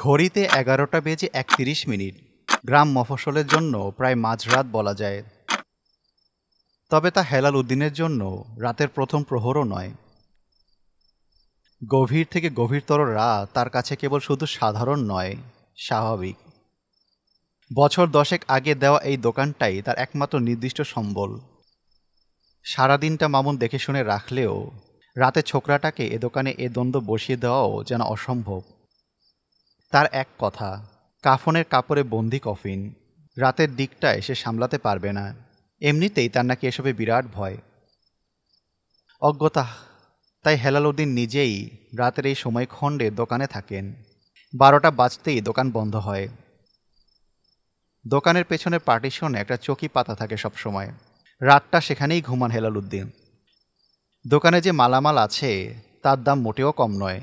ঘড়িতে এগারোটা বেজে একত্রিশ মিনিট। গ্রাম মফস্বলের জন্য প্রায় মাঝরাত বলা যায়। তবে তা হেলাল উদ্দিনের জন্য রাতের প্রথম প্রহরও নয়। গভীর থেকে গভীরতর রাত তার কাছে কেবল শুধু সাধারণ নয়, স্বাভাবিক। বছর দশেক আগে দেওয়া এই দোকানটাই তার একমাত্র নির্দিষ্ট সম্বল। সারাদিনটা মামুন দেখে শুনে রাখলেও রাতে ছোকরাটাকে এ দোকানে এ দ্বন্দ্ব বসিয়ে দেওয়াও যেন অসম্ভব। তার এক কথা, কাফনের কাপড়ে বন্দি কফিন, রাতের দিকটা এসে সামলাতে পারবে না, এমনিতেই তার নাকি এসবে বিরাট ভয়। অজ্ঞতা, তাই হেলালুদ্দিন নিজেই রাতের এই সময়খণ্ডে দোকানে থাকেন। বারোটা বাজতেই দোকান বন্ধ হয়। দোকানের পেছনে পার্টিশনে একটা চকি পাতা থাকে সবসময়। রাতটা সেখানেই ঘুমান হেলালুদ্দিন দোকানে যে মালামাল আছে, তার দাম মোটেও কম নয়।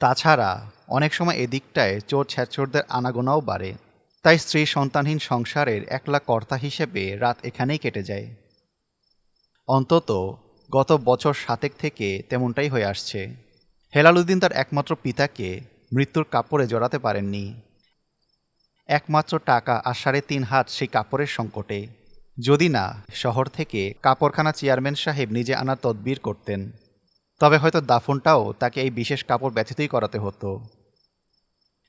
তাছাড়া অনেক সময় এদিকটায় চোর ছ্যাচোরদের আনাগোনাও বাড়ে। তাই স্ত্রী সন্তানহীন সংসারের একলা কর্তা হিসেবে রাত এখানেই কেটে যায়। অন্তত গত বছর সাতেক থেকে তেমনটাই হয়ে আসছে। হেলালুদ্দিন তার একমাত্র পিতাকে মৃত্যুর কাপড়ে জড়াতে পারেননি। একমাত্র টাকা আর সাড়ে তিন হাত সেই কাপড়ের সংকটে। যদি না, শহর থেকে কাপড়খানা চেয়ারম্যান সাহেব নিজে আনার তদবির করতেন। তবে হয়তো দাফনটাও তাকে এই বিশেষ কাপড় ব্যথিতই করাতে হতো।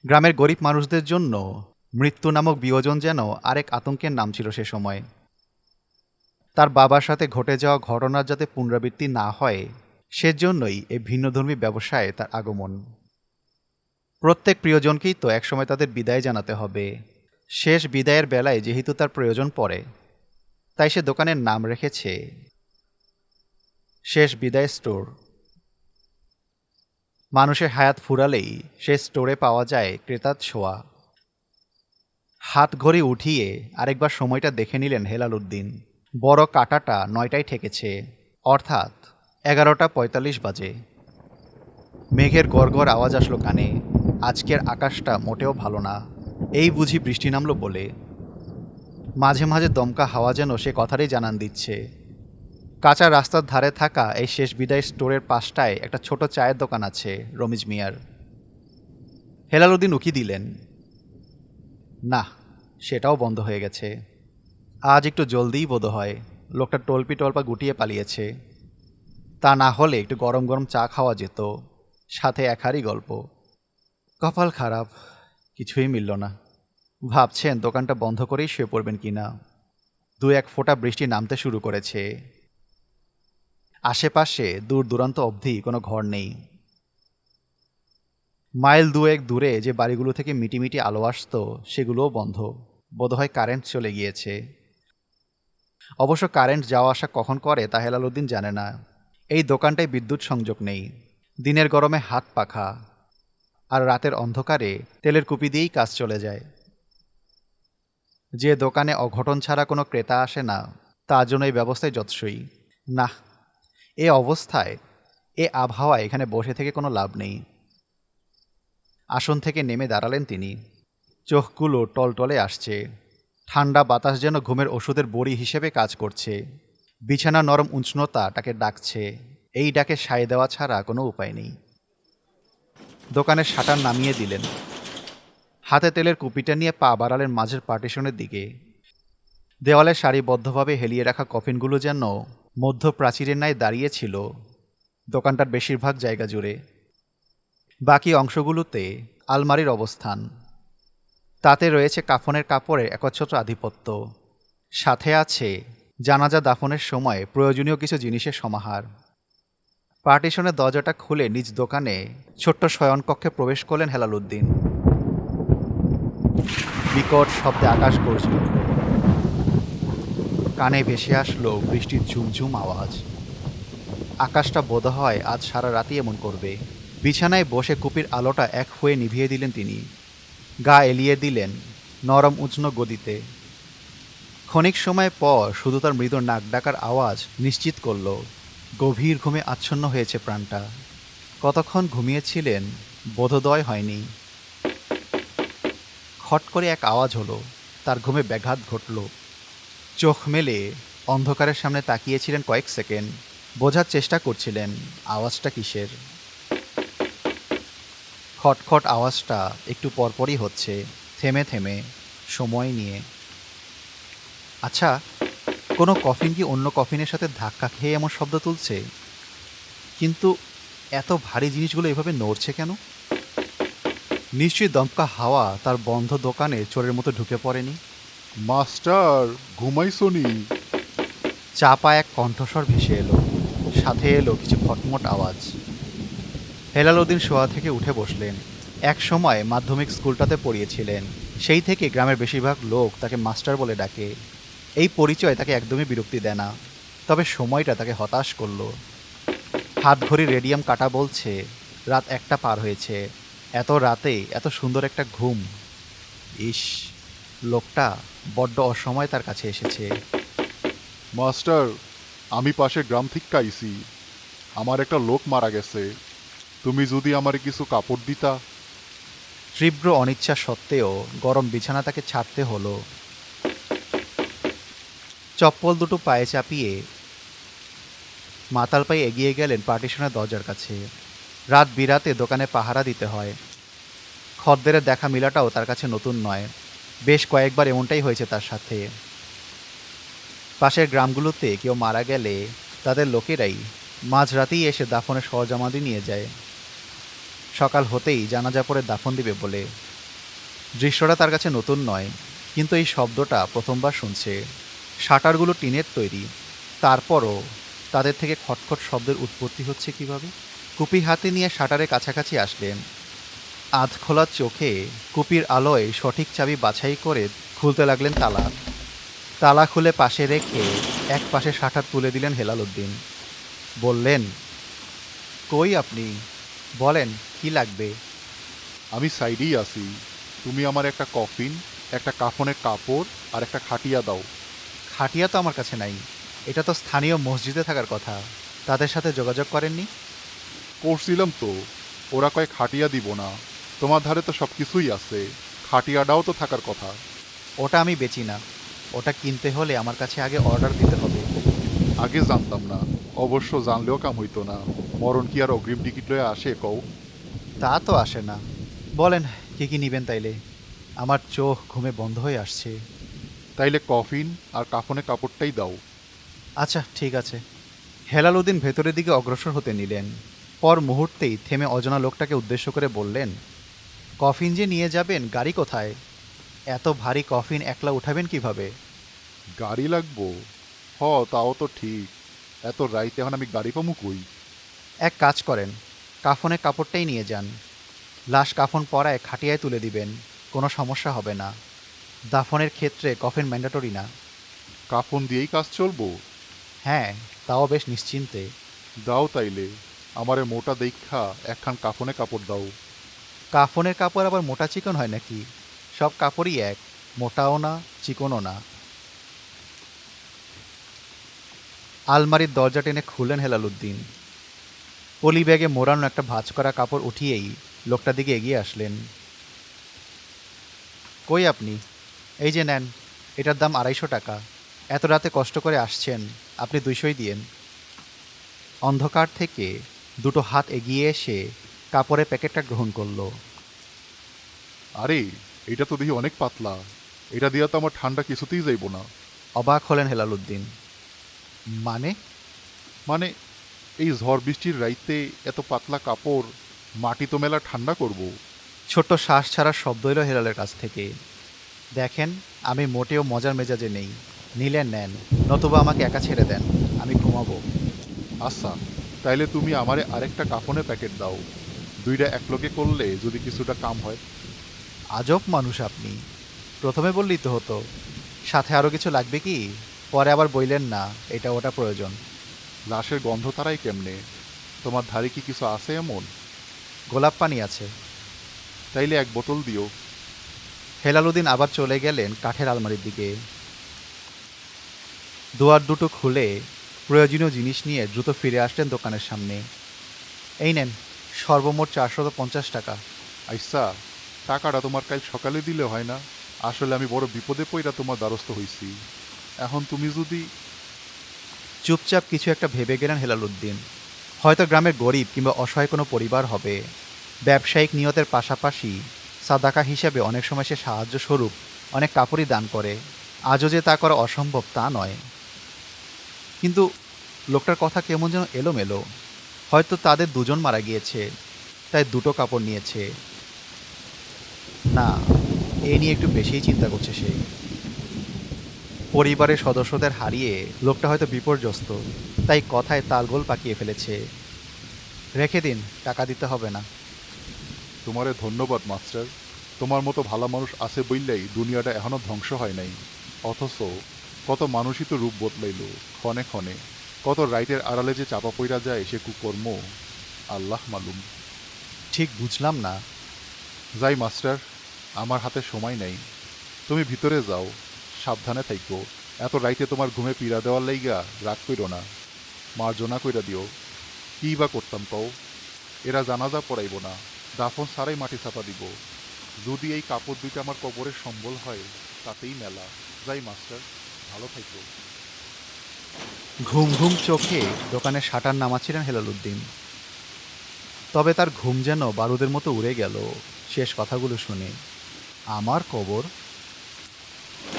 গ্রামের গরিব মানুষদের জন্য মৃত্যু নামক বিয়োজন যেন আরেক আতঙ্কের নাম ছিল সে সময়। তার বাবার সাথে ঘটে যাওয়া ঘটনার যাতে পুনরাবৃত্তি না হয়, সেজন্যই এই ভিন্নধর্মী ব্যবসায় তার আগমন। প্রত্যেক প্রিয়জনকেই তো একসময় তাদের বিদায় জানাতে হবে। শেষ বিদায়ের বেলায় যেহেতু তার প্রয়োজন পড়ে, তাই সে দোকানের নাম রেখেছে। শেষ বিদায় স্টোর। মানুষের হায়াত ফুরালেই সে স্টোরে পাওয়া যায় ক্রেতার ছোঁয়া। হাত ঘড়ি উঠিয়ে আরেকবার সময়টা দেখে নিলেন হেলাল উদ্দিন। বড় কাটাটা নয়টায় ঠেকেছে, অর্থাৎ এগারোটা পঁয়তাল্লিশ বাজে। মেঘের গড়গড় আওয়াজ আসলো কানে, আজকের আকাশটা মোটেও ভালো না। এই বুঝি বৃষ্টি নামলো বলে। মাঝে মাঝে দমকা হাওয়া যেন সে কথারই জানান দিচ্ছে। কাঁচা রাস্তার ধারে থাকা এই শেষ বিদায় স্টোরের পাশটায় একটা ছোট চায়ের দোকান আছে, রমিজ মিয়ার। হেলালুদ্দিন উকি দিলেন, না, সেটাও বন্ধ হয়ে গেছে। আজ একটু জলদিই বোধ হয়। লোকটা টলপি টলপা গুটিয়ে পালিয়েছে। তা না হলে একটু গরম গরম চা খাওয়া যেত। সাথে একারই গল্প। কপাল খারাপ, কিছুই মিলল না। ভাবছেন দোকানটা বন্ধ করেই শুয়ে পড়বেন কি না দু এক ফোঁটা বৃষ্টি নামতে শুরু করেছে। আশেপাশে দূর দূরান্ত অবধি কোনো ঘর নেই। মাইল দুয়েক দূরে যে বাড়িগুলো থেকে মিটিমিটি আলো আসতো, সেগুলোও বন্ধ। বোধহয় কারেন্ট চলে গিয়েছে। অবশ্য কারেন্ট যাওয়া আসা কখন করে তা হেলালুদ্দিন জানে না। এই দোকানটায় বিদ্যুৎ সংযোগ নেই। দিনের গরমে হাত পাখা। আর রাতের অন্ধকারে তেলের কুপি দিয়েই কাজ চলে যায়। যে দোকানে অঘটন ছাড়া কোনো ক্রেতা আসে না তার জন্য এই ব্যবস্থায় যৎসই না এ অবস্থায়, এ আবহাওয়ায় এখানে বসে থেকে কোনো লাভ নেই। আসন থেকে নেমে দাঁড়ালেন তিনি। চোখগুলো টলটলে আসছে। ঠান্ডা বাতাস যেন ঘুমের ওষুধের বড়ি হিসেবে কাজ করছে। বিছানা নরম উষ্ণতা তাকে ডাকছে। এই ডাকে সায় দেওয়া ছাড়া কোনো উপায় নেই। দোকানের শাটার নামিয়ে দিলেন। হাতে তেলের কুপিটা নিয়ে পা বাড়ালেন মাঝের পার্টিশনের দিকে। দেওয়ালে সারিবদ্ধভাবে হেলিয়ে রাখা কফিনগুলো যেন মধ্য প্রাচীরের ন্যায় দাঁড়িয়েছিল দোকানটার বেশিরভাগ জায়গা জুড়ে। বাকি অংশগুলোতে আলমারির অবস্থান। তাতে রয়েছে কাফনের কাপড়ের একচ্ছত্র আধিপত্য। সাথে আছে জানাজা দাফনের সময় প্রয়োজনীয় কিছু জিনিসের সমাহার। পার্টিশনের দরজাটা খুলে নিজ দোকানে ছোট্ট শয়নকক্ষে প্রবেশ করলেন হেলালুদ্দিন বিকট শব্দে আকাশ উঠল কানে ভেসে আসলো বৃষ্টির ঝুমঝুম আওয়াজ। আকাশটা বোধ হয় আজ সারা রাতই এমন করবে। বিছানায় বসে কুপির আলোটা এক হয়ে নিভিয়ে দিলেন তিনি। গা এলিয়ে দিলেন নরম উষ্ণ গদিতে। ক্ষণিক সময় পর শুধু তার মৃদু নাক ডাকার আওয়াজ নিশ্চিত করল। গভীর ঘুমে আচ্ছন্ন হয়েছে প্রাণটা। কতক্ষণ ঘুমিয়েছিলেন বোধোদয় হয়নি। খট করে এক আওয়াজ হলো, তার ঘুমে ব্যাঘাত ঘটল। চোখ মেলে অন্ধকারের সামনে তাকিয়েছিলেন কয়েক সেকেন্ড। বোঝার চেষ্টা করছিলেন, আওয়াজটা কিসের? খটখট আওয়াজটা একটু পরপরই হচ্ছে, থেমে থেমে, সময় নিয়ে। আচ্ছা কোনো কফিন কি অন্য কফিনের সাথে ধাক্কা খেয়ে এমন শব্দ তুলছে? কিন্তু এত ভারী জিনিসগুলো এভাবে নড়ছে কেন? নিশ্চয়ই দমকা হাওয়া তার বন্ধ দোকানে চোরের মতো ঢুকে পড়েনি। মাস্টার ঘুমাইছনি চাপা এক কণ্ঠস্বর ভেসে এলো। সাথে এলো কিছু খটমট আওয়াজ। হেলালুদ্দিন শোয়া থেকে উঠে বসলেন। এক সময় মাধ্যমিক স্কুলটাতে পড়িয়েছিলেন। সেই থেকে গ্রামের বেশিরভাগ লোক তাকে মাস্টার বলে ডাকে। এই পরিচয় তাকে একদমই বিরক্তি দেয় না। তবে সময়টা তাকে হতাশ করল। হাত ঘড়ি রেডিয়াম কাটা বলছে, রাত একটা পার হয়েছে। এত রাতে এত সুন্দর একটা ঘুম। ইস লোকটা বড্ড অসময় তার কাছে এসেছে। মাস্টার আমি পাশে গ্রাম থেকে আইছি। আমার একটা লোক মারা গেছে। তুমি যদি আমার কিছু কাপড় দিতা? তীব্র অনিচ্ছা সত্ত্বেও গরম বিছানা তাকে ছাড়তে হলো। চপ্পল দুটো পায়ে চাপিয়ে মাতাল পায়ে এগিয়ে গেলেন পার্টিশনের দরজার কাছে। রাত বিরাতে দোকানে পাহারা দিতে হয়। খদ্দেরের দেখা মিলাটাও তার কাছে নতুন নয়। বেশ কয়েকবার এমনটাই হয়েছে তার সাথে। পাশের গ্রামগুলোতে কেউ মারা গেলে তাদের লোকেরাই মাঝরাতেই এসে দাফনের সরজামাদি নিয়ে যায়। সকাল হতেই জানাজা পরে দাফন দিবে বলে। দৃশ্যটা তার কাছে নতুন নয়, কিন্তু এই শব্দটা প্রথমবার শুনছে। শাটারগুলো টিনের তৈরি। তারপরও তাদের থেকে খটখট শব্দের উৎপত্তি হচ্ছে কীভাবে? কুপি হাতে নিয়ে শাটারের কাছাকাছি আসলেন। আধ খোলা চোখে কুপির আলোয় সঠিক চাবি বাছাই করে খুলতে লাগলেন তালা। তালা খুলে পাশে রেখে এক পাশে শাটার তুলে দিলেন হেলাল উদ্দিন। বললেন কই আপনি? বলেন কি লাগবে? আমি সাইডেই আছি। তুমি আমার একটা কফিন একটা কাফনের কাপড় আর একটা খাটিয়া দাও। খাটিয়া তো আমার কাছে নাই। এটা তো স্থানীয় মসজিদে থাকার কথা। তাদের সাথে যোগাযোগ করেননি? করছিলাম তো। ওরা কয় খাটিয়া দিব না। তোমার ধারে তো সব কিছুই আছে। খাটিয়াটাও তো থাকার কথা। ওটা আমি বেচি না। ওটা কিনতে হলে আমার কাছে আগে অর্ডার দিতে হবে। আগে জানতাম না। অবশ্য জানলেও কাম হইতো না। মরণ কি আর অগ্রিম টিকিট লয়ে আসে কও? তা তো আসে না। বলেন কি কি নিবেন তাইলে? আমার চোখ ঘুমে বন্ধ হয়ে আসছে। তাইলে কফিন আর কাফনে কাপড়টাই দাও। আচ্ছা ঠিক আছে। হেলাল উদ্দিন ভেতরের দিকে অগ্রসর হতে নিলেন। পর মুহূর্তেই থেমে অজানা লোকটাকে উদ্দেশ্য করে বললেন কফিন যে নিয়ে যাবেন গাড়ি কোথায়? এত ভারী কফিন একলা উঠাবেন কীভাবে? গাড়ি লাগবো? হ তাও তো ঠিক। এত রাইতে এখন আমি গাড়ি পামু কই? এক কাজ করেন কাফনে কাপড়টাই নিয়ে যান। লাশ কাফন পরায় খাটিয়ায় তুলে দিবেন কোনো সমস্যা হবে না। দাফনের ক্ষেত্রে কফিন ম্যান্ডেটরি না। কাফন দিয়েই কাজ চলবো? হ্যাঁ তাও বেশ নিশ্চিন্তে। দাও তাইলে আমারে মোটা দেখা একখান কাফনে কাপড় দাও। কাফনের কাপড় আবার মোটা চিকন হয় নাকি? সব কাপড়ই এক, মোটাও না, চিকনও না। আলমারির দরজা টেনে খুললেন হেলালুদ্দিন। পলি ব্যাগে মোড়ানো একটা ভাঁজ করা কাপড় উঠিয়েই লোকটার দিকে এগিয়ে আসলেন। কই আপনি? এই যে নেন, এটার দাম আড়াইশো টাকা। এত রাতে কষ্ট করে আসছেন, আপনি দুইশোই দিয়েন। অন্ধকার থেকে দুটো হাত এগিয়ে এসে কাপড়ের প্যাকেটটা গ্রহণ করল। আরে এটা তো দেখি অনেক পাতলা। এটা দিয়া তো আমার ঠান্ডা কিছুতেই যাইব না। অবাক হলেন হেলালুদ্দিন মানে? মানে এই ঝড় বৃষ্টির রাইতে এত পাতলা কাপড় মাটি তো মেলা ঠান্ডা করব। ছোট্ট শ্বাস ছাড়ার শব্দ এলো হেলালের কাছ থেকে। দেখেন আমি মোটেও মজার মেজাজে নেই। নিলেন নেন। নতুবা আমাকে একা ছেড়ে দেন। আমি ঘুমাবো। আচ্ছা তাইলে তুমি আমারে আরেকটা কাফনের প্যাকেট দাও। দুইটা একলগে করলে যদি কিছুটা কাম হয়। আজব মানুষ আপনি। প্রথমে বললেই তো হতো সাথে আরও কিছু লাগবে কি? পরে আবার বইলেন না এটা ওটা প্রয়োজন। লাশের গন্ধ তারাই কেমনে? তোমার ধারে কি কিছু আছে এমন? গোলাপ পানি আছে। তাইলে এক বোতল দিও। হেলালুদ্দিন আবার চলে গেলেন কাঠের আলমারির দিকে। দুয়ার দুটো খুলে প্রয়োজনীয় জিনিস নিয়ে দ্রুত ফিরে আসলেন দোকানের সামনে। এই নেন। সর্বমোট চারশত পঞ্চাশ টাকা। আইসা টাকাটা তোমার কাল সকালে দিলে হয় না। আসলে আমি বড় বিপদে পইরা তোমার দ্বারস্থ হইছি। এখন তুমি যদি চুপচাপ কিছু একটা ভেবে গেলেন হেলালুদ্দিন হয়তো গ্রামের গরিব কিংবা অসহায় কোনো পরিবার হবে। ব্যবসায়িক নিয়তের পাশাপাশি সাদাকা হিসেবে অনেক সময় সে সাহায্য স্বরূপ অনেক কাপড়ই দান করে। আজও যে তা করা অসম্ভব তা নয়। কিন্তু লোকটার কথা কেমন যেন এলোমেলো। হয়তো তাদের দুজন মারা গিয়েছে, তাই দুটো কাপড় নিয়েছে। না, এ নিয়ে একটু বেশিই চিন্তা করছে সে। পরিবারের সদস্যদের হারিয়ে লোকটা হয়তো বিপর্যস্ত, তাই কথায় তালগোল পাকিয়ে ফেলেছে। রেখে দিন, টাকা দিতে হবে না। তোমারে ধন্যবাদ, মাস্টার। তোমার মতো ভালো মানুষ আছে বললেই দুনিয়াটা এখনও ধ্বংস হয় নাই। অথচ কত মানুষই তো রূপ বদলাইল, ক্ষণে ক্ষণে। কত রাইটের আড়ালে যে চাপা পইরা যায় সে কুকর্ম আল্লাহ মালুম। ঠিক বুঝলাম না। যাই মাস্টার আমার হাতে সময় নেই। তুমি ভিতরে যাও সাবধানে থাইকো। এত রাইতে তোমার ঘুমে পীড়া দেওয়ার লাইগা রাগ কইরো না। মার্জনা কইরা দিও। কি বা করতাম কও? এরা জানাজা পড়াইব না। দাফন সারাই মাটি চাপা দিব। যদি এই কাপড় দুইটা আমার কবরের সম্বল হয় তাতেই মেলা। যাই মাস্টার ভালো থাইকো। ঘুম ঘুম চোখে দোকানে শাটার নামাচ্ছিলেন হেলালুদ্দিন তবে তার ঘুম যেন বারুদের মতো উড়ে গেল, শেষ কথাগুলো শুনে। আমার কবর।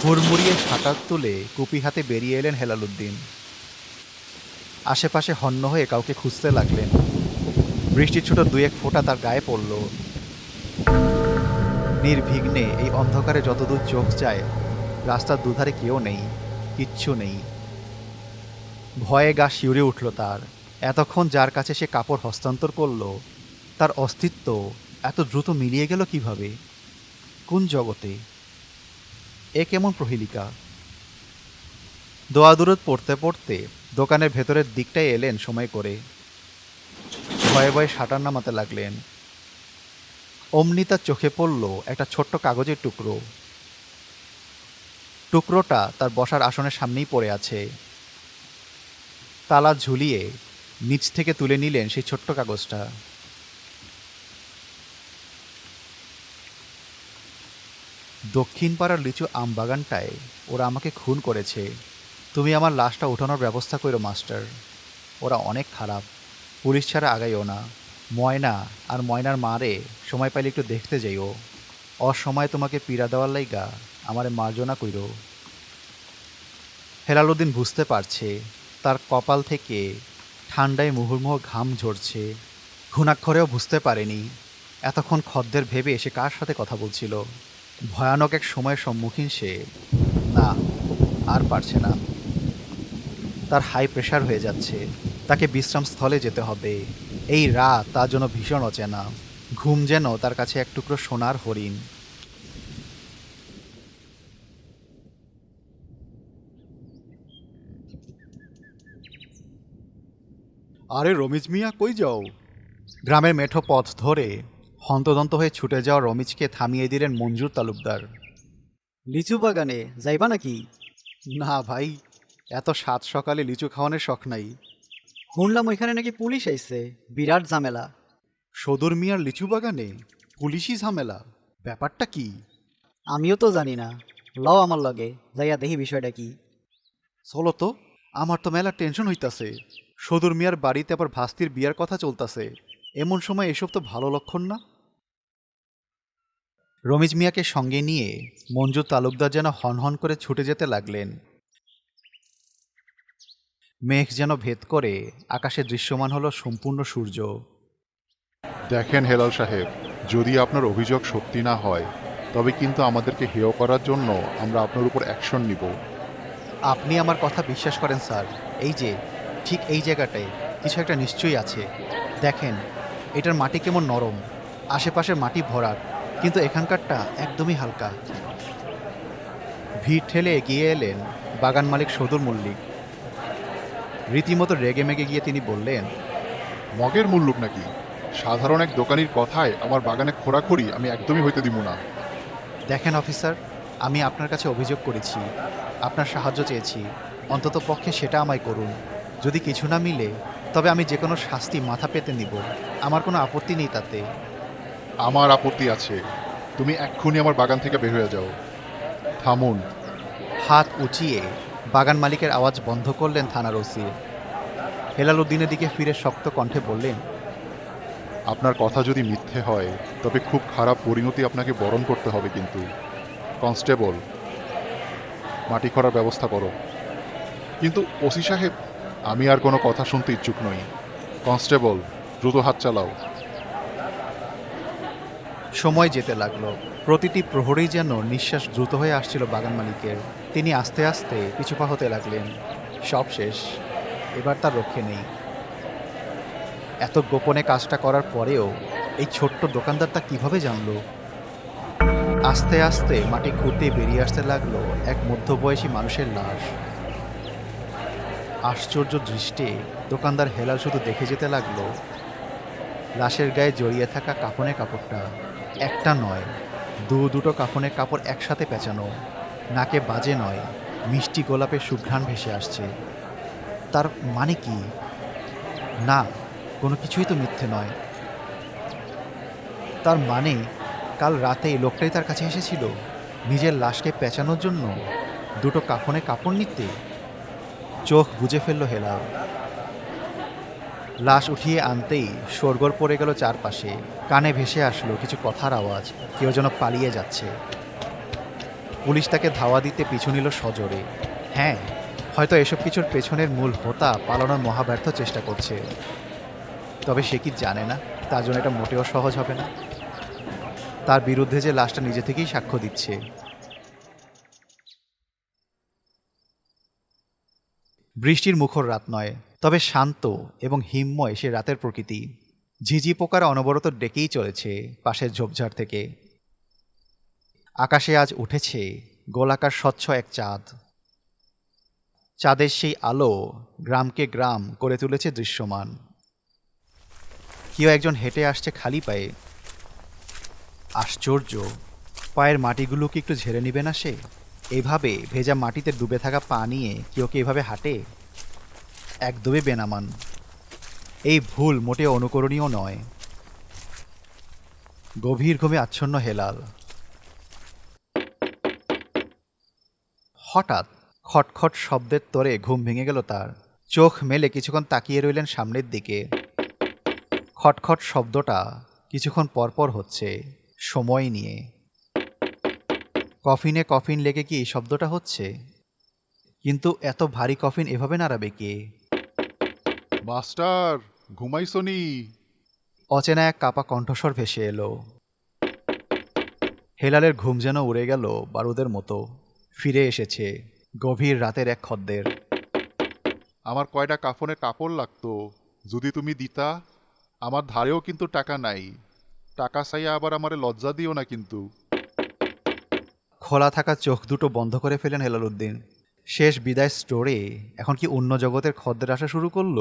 হুড়মুড়িয়ে শাটার তুলে কুপি হাতে বেরিয়ে এলেন হেলালুদ্দিন আশেপাশে হন্য হয়ে কাউকে খুঁজতে লাগলেন। বৃষ্টির ছোট দু এক ফোঁটা তার গায়ে পড়ল। নির্বিঘ্নে এই অন্ধকারে যতদূর চোখ যায়, রাস্তার দুধারে কেউ নেই, কিচ্ছু নেই। ভয়ে গা শিউরে উঠল তার। এতক্ষণ যার কাছে সে কাপড় হস্তান্তর করল, তার অস্তিত্ব এত দ্রুত মিলিয়ে গেল কীভাবে? কোন জগতে? এ কেমন প্রহেলিকা? দোয়াদুরত পড়তে পড়তে দোকানের ভেতরের দিকটায় এলেন সময় করে। ভয়ে ভয়ে সাঁটার নামাতে লাগলেন। অমনি তার চোখে পড়ল একটা ছোট্ট কাগজের টুকরো। টুকরোটা তার বসার আসনের সামনেই পড়ে আছে। তালা ঝুলিয়ে নিচ থেকে তুলে নিলেন সেই ছোট্ট কাগজটা। দক্ষিণ পাড়ার লিচু আম বাগানটায় ওরা আমাকে খুন করেছে। তুমি আমার লাশটা ওঠানোর ব্যবস্থা করো, মাস্টার। ওরা অনেক খারাপ। পুলিশ ছাড়া আগাইও না। ময়না আর ময়নার মারে সময় পাইলে একটু দেখতে যাইও। অসময়ে তোমাকে পীড়া দেওয়ার লাইগা আমারে মার্জনা কইরো। হেলালুদ্দিন বুঝতে পারছে তার কপাল থেকে ঠান্ডায় মুহুর্মুহ ঘাম ঝরছে। ঘুণাক্ষরেও বুঝতে পারেনি। এতক্ষণ খদ্দের ভেবে এসে কার সাথে কথা বলছিল? ভয়ানক এক সময়ের সম্মুখীন সে। না, আর পারছে না। তার হাই প্রেশার হয়ে যাচ্ছে। তাকে বিশ্রামস্থলে যেতে হবে। এই রাত তার জন্য ভীষণ অচেনা। ঘুম যেন তার কাছে এক টুকরো সোনার হরিণ। আরে রমিজ মিয়া কই যাও? গ্রামের মেঠো পথ ধরে হন্তদন্ত হয়ে ছুটে যাওয়া রমিজকে থামিয়ে দিলেন মঞ্জুর তালুকদার। লিচু বাগানে যাইবা নাকি? না ভাই এত সাত সকালে লিচু খাওয়ানোর শখ নাই। শুনলাম ওইখানে নাকি পুলিশ আইছে বিরাট ঝামেলা। সদর মিয়ার লিচু বাগানে পুলিশি ঝামেলা ব্যাপারটা কি? আমিও তো জানি না লও আমার লগে যাইয়া দেখি বিষয়টা কি। চলো তো আমার তো মেলা টেনশন হইতাছে। সদর মিয়ার বাড়িতে আবার ভাস্তির বিয়ার কথা চলতাছে। এমন সময় এসব তো ভালো লক্ষণ না? রমিজ মিয়াকে সঙ্গে নিয়ে মঞ্জু তালুকদার যেন হনহন করে ছুটে যেতে লাগলেন। মেঘ যেন ভেদ করে আকাশে দৃশ্যমান হলো সম্পূর্ণ সূর্য। দেখেন হেলাল সাহেব যদি আপনার অভিযোগ সত্যি না হয় তবে কিন্তু আমাদেরকে হেয় করার জন্য আমরা আপনার উপর অ্যাকশন নিব। আপনি আমার কথা বিশ্বাস করেন স্যার। এই যে ঠিক এই জায়গাটায় কিছু একটা নিশ্চয়ই আছে। দেখেন এটার মাটি কেমন নরম আশেপাশের মাটি ভরাট কিন্তু এখানকারটা একদমই হালকা। ভিড় ঠেলে এগিয়ে এলেন বাগান মালিক সদুর মল্লিক। রীতিমতো রেগে মেগে গিয়ে তিনি বললেন মগের মুল্লুক নাকি? সাধারণ এক দোকানির কথায় আমার বাগানে খোরাখড়ি আমি একদমই হইতে দিব না। দেখেন অফিসার আমি আপনার কাছে অভিযোগ করেছি। আপনার সাহায্য চেয়েছি। অন্তত পক্ষে সেটা আমায় করুন। যদি কিছু না মিলে তবে আমি যে কোনো শাস্তি মাথা পেতে নিব। আমার কোনো আপত্তি নেই তাতে। আমার আপত্তি আছে। তুমি এক্ষুনি আমার বাগান থেকে বের হয়ে যাও। থামুন। হাত উঁচিয়ে বাগান মালিকের আওয়াজ বন্ধ করলেন থানার ওসি। হেলাল উদ্দিনের দিকে ফিরে শক্ত কণ্ঠে বললেন আপনার কথা যদি মিথ্যে হয় তবে খুব খারাপ পরিণতি আপনাকে বরণ করতে হবে কিন্তু। কনস্টেবল মাটি খরার ব্যবস্থা করো। কিন্তু ওসি সাহেব আমি আর কোনো কথা শুনতে ইচ্ছুক নই। কনস্টেবল, দ্রুত হাত চালাও। সময় যেতে লাগল। প্রতিটি প্রহরেই যেন নিঃশ্বাস দ্রুত হয়ে আসছিল বাগান মালিকের। তিনি আস্তে আস্তে পিছুপা হতে লাগলেন। সব শেষ। এবার তার রক্ষে নেই। এত গোপনে কাজটা করার পরেও এই ছোট্ট দোকানদারটা কীভাবে জানলো? আস্তে আস্তে মাটি খুঁড়তে বেরিয়ে আসতে লাগল এক মধ্যবয়সী মানুষের লাশ। আশ্চর্য দৃষ্টে দোকানদার হেলাল শুধু দেখে যেতে লাগল, লাশের গায়ে জড়িয়ে থাকা কাপনে কাপড়টা। একটা নয়, দু দুটো কাফনের কাপড় একসাথে পেঁচানো, নাকে বাজে নয়, মিষ্টি গোলাপের সুঘ্রাণ ভেসে আসছে। তার মানে কি? না, কোনো কিছুই তো মিথ্যে নয়। তার মানে কাল রাতে লোকটাই তার কাছে এসেছিল, নিজের লাশকে পেঁচানোর জন্য দুটো কাফনে কাপড় নিতে? চোখ বুঝে ফেলল হেলাল। লাশ উঠিয়ে আনতেই সরগর পড়ে গেল চারপাশে। কানে ভেসে আসলো কিছু কথার আওয়াজ, কেউ যেন পালিয়ে যাচ্ছে। পুলিশ তাকে ধাওয়া দিতে পিছু নিল সজোরে। হ্যাঁ হয়তো এসব কিছুর পেছনের মূল হোতা পালানোর মহাব্যর্থ চেষ্টা করছে। তবে সে কি জানে না? তার জন্য এটা মোটেও সহজ হবে না। তার বিরুদ্ধে যে লাশটা নিজে থেকেই সাক্ষ্য দিচ্ছে। বৃষ্টির মুখর রাত নয়, তবে শান্ত এবং হিমময় সে রাতের প্রকৃতি। ঝিঝি পোকার অনবরত ডেকেই চলেছে পাশের ঝোপঝাড় থেকে। আকাশে আজ উঠেছে গোলাকার স্বচ্ছ এক চাঁদ। চাঁদের সেই আলো গ্রামকে গ্রাম করে তুলেছে দৃশ্যমান। কেউ একজন হেঁটে আসছে খালি পায়ে। আশ্চর্য, পায়ের মাটিগুলো কি একটু ঝেড়ে নিবে না সে? এভাবে ভেজা মাটিতে ডুবে থাকা পা নিয়ে কেউ কি এভাবে হাঁটে? একদমই বেনামান। এই ভুল মোটে অনুকরণীয় নয়। গভীর ঘুমে আচ্ছন্ন হেলাল। হঠাৎ খটখট শব্দের তরে ঘুম ভেঙে গেল তার। চোখ মেলে কিছুক্ষণ তাকিয়ে রইলেন সামনের দিকে। খটখট শব্দটা কিছুক্ষণ পরপর হচ্ছে, সময় নিয়ে। কফিনে কফিন লেগে কি এই শব্দটা হচ্ছে? কিন্তু এত ভারী কফিন এভাবে নাড়াবে কে? মাস্টার ঘুমাইছনি অচেনা এক কাপা কণ্ঠস্বর ভেসে এলো। হেলালের ঘুম যেন উড়ে গেল বারুদের মতো। ফিরে এসেছে গভীর রাতের এক খদ্দের। আমার কয়টা কাফনে কাপড় লাগতো যদি তুমি দিতা আমার ধারেও কিন্তু টাকা নাই। টাকা চাইয়া আবার আমারে লজ্জা দিও না কিন্তু। খোলা থাকা চোখ দুটো বন্ধ করে ফেলেন হেলালুদ্দিন শেষ বিদায় স্টোরে এখন কি অন্য জগতের খদ্দের আসা শুরু করল?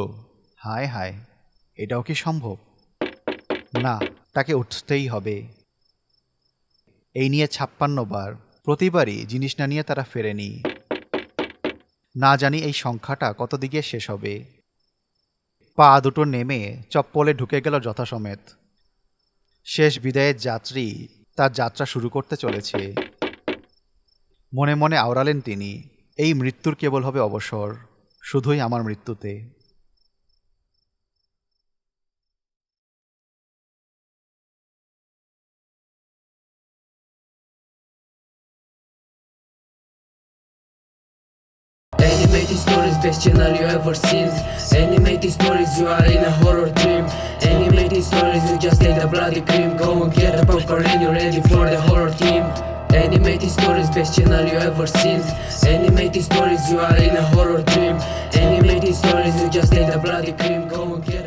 হায় হায়, এটাও কি সম্ভব? না, তাকে উঠতেই হবে। এই নিয়ে ছাপ্পান্ন বার, প্রতিবারই জিনিস না নিয়ে তারা ফেরেনি। না জানি এই সংখ্যাটা কত দিকে শেষ হবে। পা দুটো নেমে চপ্পলে ঢুকে গেল যথাসমেত। শেষ বিদায়ের যাত্রী তার যাত্রা শুরু করতে চলেছে। মনে মনে আওড়ালেন তিনি এই মৃত্যুর কেবল হবে অবসর শুধুই আমার মৃত্যুতে Animated stories, best channel you ever seen. Animated stories, you are in a horror dream. Animated stories, you just take the bloody cream. Go and get the popcorn and you're ready for the horror team. Animated stories, best channel you ever seen. Animated stories, you are in a horror dream. Animated stories, you just take the bloody cream. Go and get.